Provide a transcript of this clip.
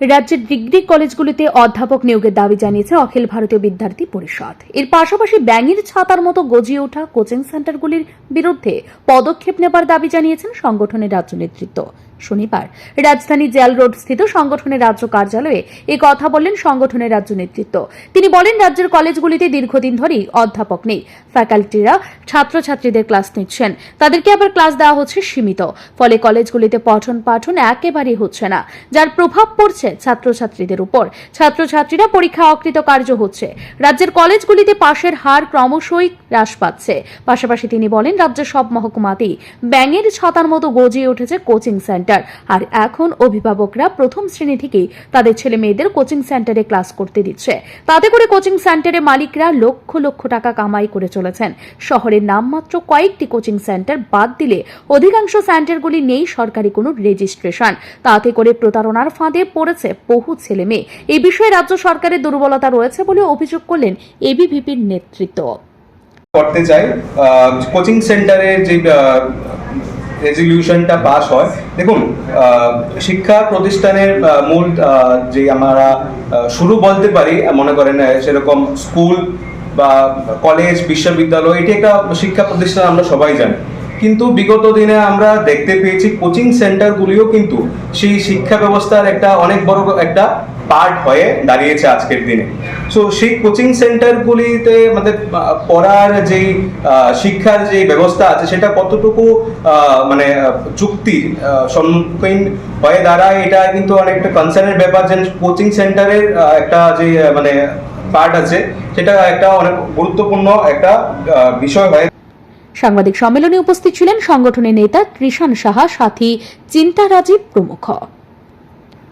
রাজ্যের ডিগ্রি কলেজগুলিতে অধ্যাপক নিয়োগের দাবি জানিয়েছে অখিল ভারতীয় বিদ্যার্থী পরিষদ। এর পাশাপাশি ব্যাঙের ছাতার মতো গজিয়ে ওঠা কোচিং সেন্টারগুলির বিরুদ্ধে পদক্ষেপ নেবার দাবি জানিয়েছেন সংগঠনের রাজ্য নেতৃত্ব। শনিবার। রাজধানী জেল রোড স্থিত সংগঠনের রাজ্য কার্যালয়ে এ কথা বললেন সংগঠনের রাজ্য নেতৃত্ব। তিনি বলেন, রাজ্যের কলেজগুলিতে দীর্ঘদিন ধরেই অধ্যাপক নেই। ফ্যাকাল্টিরা ছাত্রছাত্রীদের ক্লাস নিচ্ছেন। তাদেরকে আবার ক্লাস দেওয়া হচ্ছে সীমিত। ফলে কলেজগুলিতে পঠন পাঠন একেবারেই হচ্ছে না, যার প্রভাব পড়ছে ছাত্রছাত্রীদের উপর। ছাত্রছাত্রীরা পরীক্ষা অকৃতকার্য হচ্ছে। রাজ্যের কলেজগুলিতে পাশের হার ক্রমশই হ্রাস পাচ্ছে। পাশাপাশি তিনি বলেন, রাজ্যের সব মহকুমাতেই ব্যাঙের ছাতার মতো গজিয়ে উঠেছে কোচিং সেন্টার। আর এখন অভিভাবকরা প্রথম শ্রেণি থেকেই তাদের ছেলে মেয়েদের কোচিং সেন্টারে ক্লাস করতে দিচ্ছে। তাতে করে কোচিং সেন্টারে মালিকরা লক্ষ লক্ষ টাকা কামাই করে চলেছেন। শহরের নামমাত্র কয়েকটি কোচিং সেন্টার বাদ দিলে অধিকাংশ সেন্টারগুলি নেই সরকারি কোনো রেজিস্ট্রেশন। তাতে করে প্রতারণার ফাঁদে পড়েছে বহু ছেলে মেয়ে। এ বিষয়ে রাজ্য সরকারের দুর্বলতা রয়েছে বলে অভিযোগ করলেন এবিভিপির নেতৃত্ব। করতে চাই কোচিং সেন্টারের যে রেজলিউশনটা পাস হয়। দেখুন শিক্ষা প্রতিষ্ঠানের মূল যে আমরা শুরু বলতে পারি মনে করেন সেরকম স্কুল বা কলেজ, বিশ্ববিদ্যালয়, এটি একটা শিক্ষা প্রতিষ্ঠান আমরা সবাই জানি। কিন্তু বিগত দিনে আমরা দেখতে পেয়েছি, কোচিং সেন্টারগুলিও কিন্তু সেই শিক্ষা ব্যবস্থার একটা অনেক বড় একটা পার্ট হয়ে দাঁড়িয়েছে আজকের দিনে। সো সেই কোচিং সেন্টারগুলিতে আমাদের পড়ার যেই শিক্ষার যে ব্যবস্থা আছে, সেটা কতটুকু মানে যুক্তি সম্মুখীন হয়ে দাঁড়ায়, এটা কিন্তু অনেকটা কনসার্নের ব্যাপার যে কোচিং সেন্টারের একটা যে মানে পার্ট আছে, সেটা একটা অনেক গুরুত্বপূর্ণ একটা বিষয় হয়ে সাংবাদিক সম্মেলনে উপস্থিত ছিলেন সংগঠনের নেতা কৃষাণ সাহা, সাথী চিন্তা রাজীব প্রমুখ।